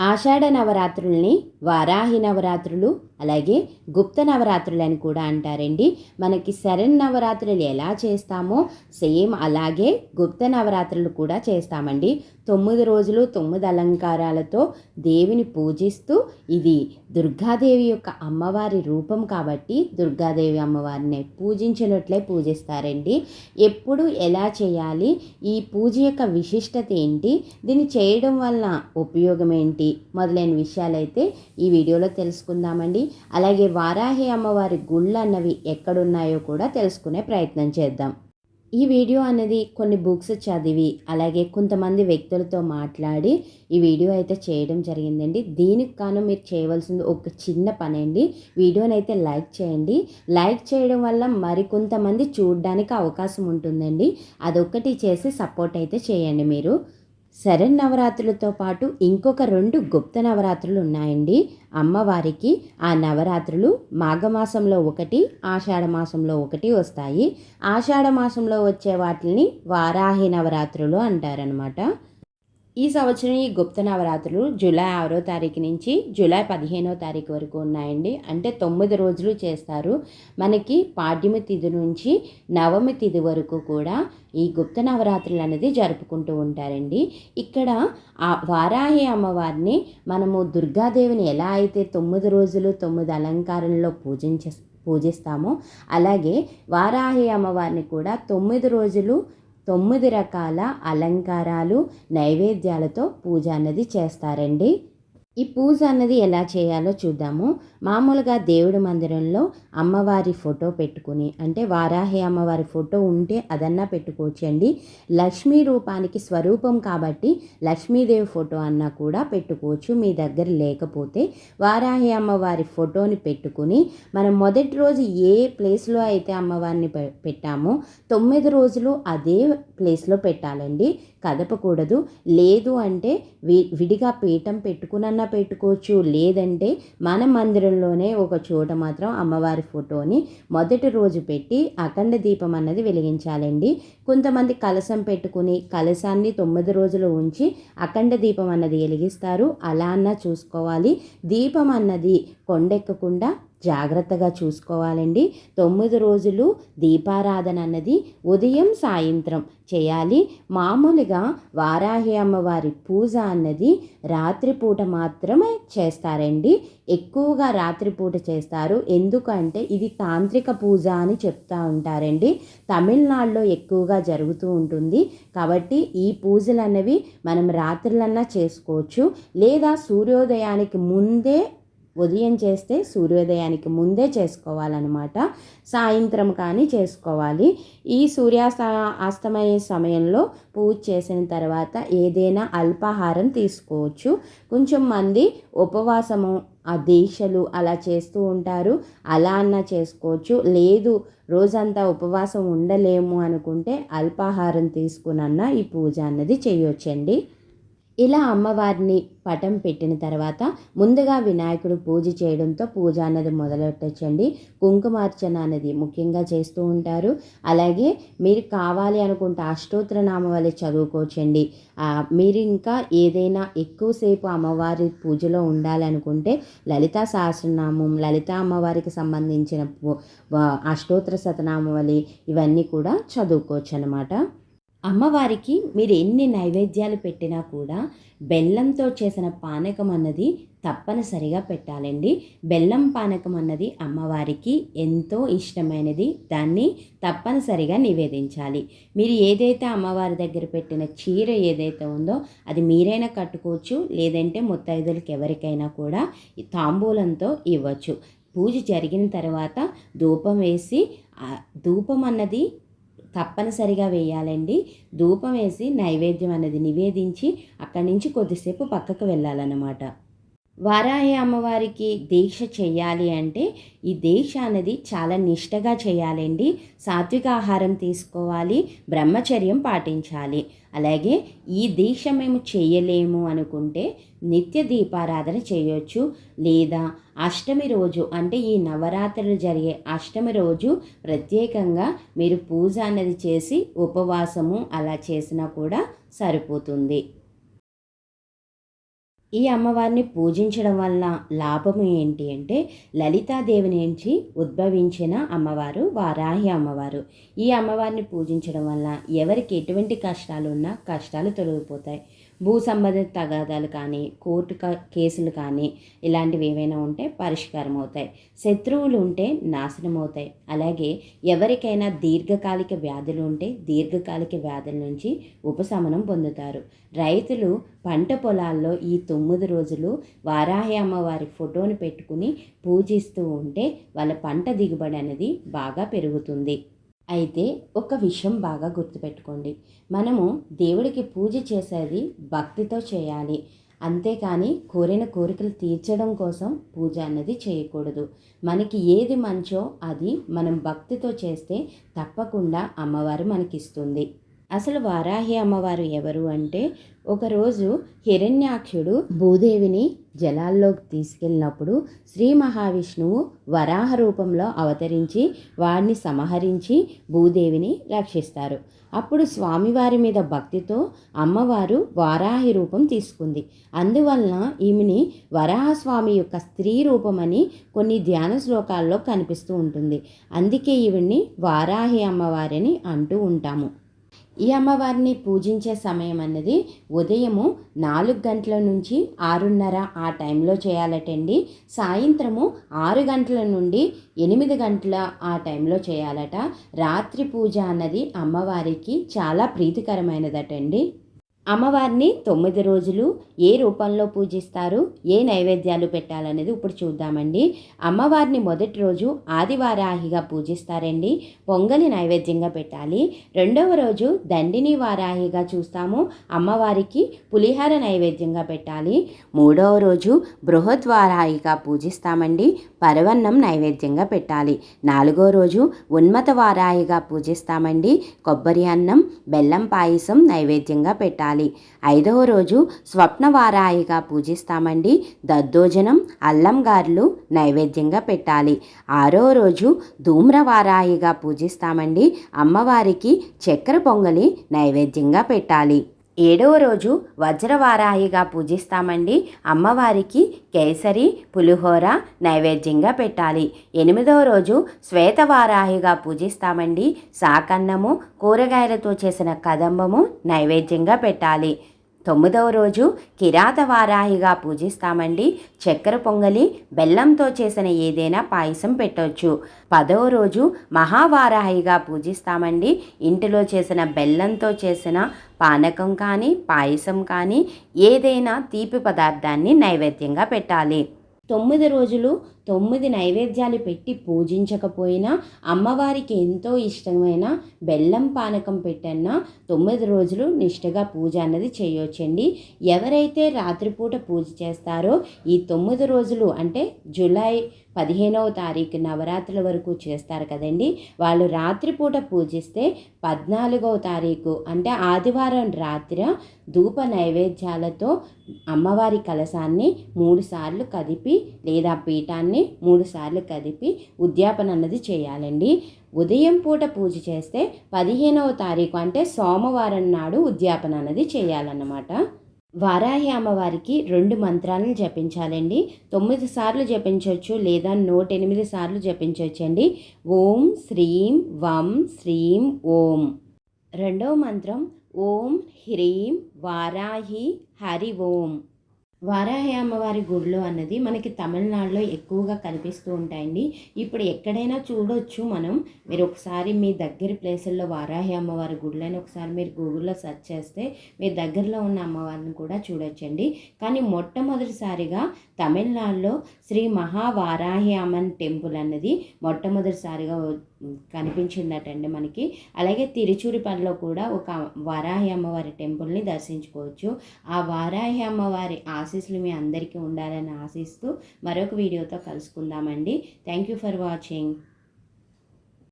ఆషాఢ నవరాత్రుల్ని వారాహి నవరాత్రులు అలాగే గుప్త నవరాత్రులు అని కూడా అంటారండి. మనకి శరణ్ నవరాత్రులు ఎలా చేస్తామో సేమ్ అలాగే గుప్త నవరాత్రులు కూడా చేస్తామండి. తొమ్మిది రోజులు తొమ్మిది అలంకారాలతో దేవిని పూజిస్తూ ఇది దుర్గాదేవి యొక్క అమ్మవారి రూపం కాబట్టి దుర్గాదేవి అమ్మవారిని పూజించినట్లే పూజిస్తారండి. ఎప్పుడు ఎలా చేయాలి? ఈ పూజ యొక్క విశిష్టత ఏంటి? దీన్ని చేయడం వల్ల ఉపయోగం ఏంటి? మొదలైన విషయాలైతే ఈ వీడియోలో తెలుసుకుందామండి. అలాగే వారాహి అమ్మవారి గుళ్ళు అన్నవి ఎక్కడున్నాయో కూడా తెలుసుకునే ప్రయత్నం చేద్దాం. ఈ వీడియో అనేది కొన్ని బుక్స్ చదివి అలాగే కొంతమంది వ్యక్తులతో మాట్లాడి ఈ వీడియో అయితే చేయడం జరిగిందండి. దీనికి కాను మీరు చేయవలసింది ఒక చిన్న పని అండి వీడియోని అయితే లైక్ చేయండి. లైక్ చేయడం వల్ల మరికొంతమంది చూడడానికి అవకాశం ఉంటుందండి. అదొక్కటి చేసి సపోర్ట్ అయితే చేయండి మీరు. శరణ్ నవరాత్రులతో పాటు ఇంకొక రెండు గుప్త నవరాత్రులు ఉన్నాయండి అమ్మవారికి ఆ నవరాత్రులు మాఘమాసంలో ఒకటి ఆషాఢమాసంలో ఒకటి వస్తాయి. ఆషాఢ మాసంలో వచ్చే వాటిని వారాహి నవరాత్రులు అంటారనమాట ఈ సంవత్సరం ఈ గుప్త నవరాత్రులు జూలై ఆరో తారీఖు నుంచి జూలై పదిహేనో తారీఖు వరకు ఉన్నాయండి. అంటే తొమ్మిది రోజులు చేస్తారు. మనకి పాడ్యమి తిథి నుంచి నవమి తిథి వరకు కూడా ఈ గుప్త నవరాత్రులు అనేది జరుపుకుంటూ ఉంటారండి. ఇక్కడ ఆ వారాహి అమ్మవారిని మనము దుర్గాదేవిని ఎలా అయితే తొమ్మిది రోజులు తొమ్మిది అలంకారంలో పూజించ పూజిస్తామో అలాగే వారాహి అమ్మవారిని కూడా తొమ్మిది రోజులు తొమ్మిది రకాల అలంకారాలు నైవేద్యాలతో పూజ అన్నది చేస్తారండి. ఈ పూజ అన్నది ఎలా చేయాలో చూద్దాము. మామూలుగా దేవుడి మందిరంలో అమ్మవారి ఫోటో పెట్టుకుని అంటే వారాహి అమ్మవారి ఫోటో ఉంటే అదన్నా పెట్టుకోవచ్చండి లక్ష్మీ రూపానికి స్వరూపం కాబట్టి లక్ష్మీదేవి ఫోటో అన్నా కూడా పెట్టుకోవచ్చు మీ దగ్గర లేకపోతే. వారాహి అమ్మవారి ఫోటోని పెట్టుకుని మనం మొదటి రోజు ఏ ప్లేస్లో అయితే అమ్మవారిని పెట్టామో తొమ్మిది రోజులు అదే ప్లేస్లో పెట్టాలండి. కదపకూడదు. లేదు అంటే వి విడిగా పీఠం పెట్టుకునన్నా పెట్టుకోవచ్చు. లేదంటే మన మందిరంలోనే ఒక చోట మాత్రం అమ్మవారి ఫోటోని మొదటి రోజు పెట్టి అఖండ దీపం అన్నది వెలిగించాలండి. కొంతమంది కలసం పెట్టుకుని కలసాన్ని తొమ్మిది రోజులు ఉంచి అఖండ దీపం అన్నది వెలిగిస్తారు. అలా అన్నా చూసుకోవాలి. దీపం అన్నది కొండెక్కకుండా జాగ్రత్తగా చూసుకోవాలండి. తొమ్మిది రోజులు దీపారాధన అన్నది ఉదయం సాయంత్రం చేయాలి. మామూలుగా వారాహి అమ్మవారి పూజ అన్నది రాత్రిపూట మాత్రమే చేస్తారండి. ఎక్కువగా రాత్రిపూట చేస్తారు. ఎందుకంటే ఇది తాంత్రిక పూజ అని చెప్తూ ఉంటారండి. తమిళనాడులో ఎక్కువగా జరుగుతూ ఉంటుంది. కాబట్టి ఈ పూజలు అన్నవి మనం రాత్రులన్నా చేసుకోవచ్చు. లేదా సూర్యోదయానికి ముందే ఉదయం చేస్తే సూర్యోదయానికి ముందే చేసుకోవాలన్నమాట. సాయంత్రం కానీ చేసుకోవాలి. ఈ సూర్యాస్త అస్తమయ సమయంలో పూజ చేసిన తర్వాత ఏదైనా అల్పాహారం తీసుకోవచ్చు. కొంచెం మంది ఉపవాసము ఆ దీక్షలు అలా చేస్తూ ఉంటారు. అలా అన్న చేసుకోవచ్చు. లేదు రోజంతా ఉపవాసం ఉండలేము అనుకుంటే అల్పాహారం తీసుకునన్నా ఈ పూజ అన్నది చేయొచ్చండి. ఇలా అమ్మవారిని పటం పెట్టిన తర్వాత ముందుగా వినాయకుడు పూజ చేయడంతో పూజ అన్నది మొదలెట్టచ్చండి. కుంకుమార్చన అనేది ముఖ్యంగా చేస్తూ ఉంటారు. అలాగే మీరు కావాలి అనుకుంటే అష్టోత్తర నామవళి చదువుకోవచ్చండి. మీరు ఇంకా ఏదైనా ఎక్కువసేపు అమ్మవారి పూజలో ఉండాలనుకుంటే లలితా సహస్రనామం లలిత అమ్మవారికి సంబంధించిన అష్టోత్తర శతనామవళి ఇవన్నీ కూడా చదువుకోవచ్చు అనమాట అమ్మవారికి మీరు ఎన్ని నైవేద్యాలు పెట్టినా కూడా బెల్లంతో చేసిన పానకం అన్నది తప్పనిసరిగా పెట్టాలండి. బెల్లం పానకం అన్నది అమ్మవారికి ఎంతో ఇష్టమైనది. దాన్ని తప్పనిసరిగా నివేదించాలి. మీరు ఏదైతే అమ్మవారి దగ్గర పెట్టిన చీర ఏదైతే ఉందో అది మీరైనా కట్టుకోవచ్చు. లేదంటే ముత్తైదులకి ఎవరికైనా కూడా తాంబూలంతో ఇవ్వచ్చు. పూజ జరిగిన తర్వాత ధూపం వేసి ధూపం అన్నది తప్పనిసరిగా వేయాలండి. ధూపం వేసి నైవేద్యం అనేది నివేదించి అక్కడి నుంచి కొద్దిసేపు పక్కకు వెళ్ళాలన్నమాట. వారాహి అమ్మవారికి దీక్ష చేయాలి అంటే ఈ దీక్ష అనేది చాలా నిష్టగా చేయాలండి. సాత్విక ఆహారం తీసుకోవాలి బ్రహ్మచర్యం పాటించాలి. అలాగే ఈ దీక్ష మేము చేయలేము అనుకుంటే నిత్య దీపారాధన చేయొచ్చు. లేదా అష్టమి రోజు అంటే ఈ నవరాత్రులు జరిగే అష్టమి రోజు ప్రత్యేకంగా మీరు పూజ అనేది చేసి ఉపవాసము అలా చేసినా కూడా సరిపోతుంది. ఈ అమ్మవారిని పూజించడం వల్ల లాభం ఏంటి అంటే లలితాదేవి నుంచి ఉద్భవించిన అమ్మవారు వారాహి అమ్మవారు. ఈ అమ్మవారిని పూజించడం వల్ల ఎవరికి ఎటువంటి కష్టాలు ఉన్నా కష్టాలు తొలగిపోతాయి. భూ సంబంధిత తగాదాలు కానీ కోర్టు కేసులు కానీ ఇలాంటివి ఏవైనా ఉంటే పరిష్కారం అవుతాయి శత్రువులు ఉంటే నాశనం అవుతాయి అలాగే ఎవరికైనా దీర్ఘకాలిక వ్యాధులు ఉంటే దీర్ఘకాలిక వ్యాధుల నుంచి ఉపశమనం పొందుతారు. రైతులు పంట పొలాల్లో ఈ తొమ్మిది రోజులు వారాహి అమ్మవారి ఫోటోను పెట్టుకుని పూజిస్తూ ఉంటే వాళ్ళ పంట దిగుబడి అనేది బాగా పెరుగుతుంది. అయితే ఒక విషయం బాగా గుర్తుపెట్టుకోండి. మనము దేవుడికి పూజ చేసేది భక్తితో చేయాలి. అంతేకాని కోరిన కోరికలు తీర్చడం కోసం పూజ అన్నది చేయకూడదు. మనకి ఏది మంచో అది మనం భక్తితో చేస్తే తప్పకుండా అమ్మవారు మనకిస్తుంది. అసలు వారాహి అమ్మవారు ఎవరు అంటే ఒకరోజు హిరణ్యాక్షుడు భూదేవిని జలాల్లోకి తీసుకెళ్ళినప్పుడు శ్రీ మహావిష్ణువు వరాహ రూపంలో అవతరించి వాడిని సంహరించి భూదేవిని రక్షిస్తారు. అప్పుడు స్వామివారి మీద భక్తితో అమ్మవారు వారాహి రూపం తీసుకుంది. అందువలన ఈమెని వరాహస్వామి యొక్క స్త్రీ రూపమని కొన్ని ధ్యాన శ్లోకాల్లో కనిపిస్తూ ఉంటుంది. అందుకే ఈవిడ్ని వారాహి అమ్మవారిని అంటూ ఉంటాము. ఈ అమ్మవారిని పూజించే సమయం అన్నది ఉదయము నాలుగు గంటల నుంచి ఆరున్నర ఆ టైంలో చేయాలటండి. సాయంత్రము ఆరు గంటల నుండి ఎనిమిది గంటల ఆ టైంలో చేయాలట. రాత్రి పూజ అన్నది అమ్మవారికి చాలా ప్రీతికరమైనదటండి. అమ్మవారిని తొమ్మిది రోజులు ఏ రూపంలో పూజిస్తారు ఏ నైవేద్యాలు పెట్టాలనేది ఇప్పుడు చూద్దామండి. అమ్మవారిని మొదటి రోజు ఆదివారాహిగా పూజిస్తారండి. పొంగలి నైవేద్యంగా పెట్టాలి. రెండవ రోజు దండిని వారాహిగా చూస్తాము. అమ్మవారికి పులిహార నైవేద్యంగా పెట్టాలి. మూడవ రోజు బృహద్వారాహిగా పూజిస్తామండి. పరవన్నం నైవేద్యంగా పెట్టాలి. నాలుగో రోజు ఉన్మత వారాహిగా పూజిస్తామండి. కొబ్బరి అన్నం బెల్లం పాయసం నైవేద్యంగా పెట్టాలి. పెట్టాలి ఐదవ రోజు స్వప్నవారాయిగా పూజిస్తామండి. దద్దోజనం అల్లం గారెలు నైవేద్యంగా పెట్టాలి. ఆరో రోజు ధూమ్రవారాయిగా పూజిస్తామండి. అమ్మవారికి చక్కెర పొంగలి నైవేద్యంగా పెట్టాలి. ఏడవ రోజు వజ్రవారాహిగా పూజిస్తామండి. అమ్మవారికి కేసరి పులిహోర నైవేద్యంగా పెట్టాలి. ఎనిమిదవ రోజు శ్వేతవారాహిగా పూజిస్తామండి. సాకన్నము కూరగాయలతో చేసిన కదంబము నైవేద్యంగా పెట్టాలి. తొమ్మిదవ రోజు కిరాత వారాహిగా పూజిస్తామండి. చక్కెర పొంగలి బెల్లంతో చేసిన ఏదైనా పాయసం పెట్టవచ్చు పదవ రోజు మహావారాహిగా పూజిస్తామండి. ఇంటిలో చేసిన బెల్లంతో చేసిన పానకం కానీ పాయసం కానీ ఏదైనా తీపి పదార్థాన్ని నైవేద్యంగా పెట్టాలి. తొమ్మిది రోజులు తొమ్మిది నైవేద్యాలు పెట్టి పూజించకపోయినా అమ్మవారికి ఎంతో ఇష్టమైన బెల్లం పానకం పెట్టన్నా తొమ్మిది రోజులు నిష్ఠగా పూజ అన్నది చేయొచ్చండి. ఎవరైతే రాత్రిపూట పూజ చేస్తారో ఈ తొమ్మిది రోజులు అంటే జూలై పదిహేనవ తారీఖు నవరాత్రుల వరకు చేస్తారు కదండి. వాళ్ళు రాత్రిపూట పూజిస్తే పద్నాలుగవ తారీఖు అంటే ఆదివారం రాత్రి ధూప నైవేద్యాలతో అమ్మవారి కలశాన్ని మూడుసార్లు కదిపి లేదా పీఠాన్ని మూడు సార్లు కదిపి ఉద్యాపన అన్నది చేయాలండి. ఉదయం పూట పూజ చేస్తే పదిహేనవ తారీఖు అంటే సోమవారం నాడు ఉద్యాపన అన్నది చేయాలన్నమాట. వారాహి అమ్మవారికి రెండు మంత్రాలను జపించాలండి. తొమ్మిది సార్లు జపించవచ్చు లేదా నూట ఎనిమిది సార్లు జపించవచ్చండి ఓం శ్రీం వం శ్రీం ఓం. రెండవ మంత్రం ఓం హ్రీం వారాహి హరి ఓం. వారాహి అమ్మవారి గుడిలో అన్నది మనకి తమిళనాడులో ఎక్కువగా కనిపిస్తూ ఉంటాయండి. ఇప్పుడు ఎక్కడైనా చూడొచ్చు మనం. మీరు ఒకసారి మీ దగ్గర ప్లేసుల్లో వారాహి అమ్మవారి గుడిలోని ఒకసారి మీరు గూగుల్లో సెర్చ్ చేస్తే మీ దగ్గరలో ఉన్న అమ్మవారిని కూడా చూడొచ్చండి. కానీ మొట్టమొదటిసారిగా తమిళనాడులో శ్రీ మహావారాహి అమ్మన్ టెంపుల్ అన్నది మొట్టమొదటిసారిగా కనిపించిందటండి మనకి. అలాగే తిరుచూరిపల్లిలో కూడా ఒక వారాహి అమ్మవారి టెంపుల్ని దర్శించుకోవచ్చు. ఆ వారాహి అమ్మవారి ఆశీస్సులు మీ అందరికీ ఉండాలని ఆశిస్తూ మరొక వీడియోతో కలుసుకుందామండి. Thank you for watching.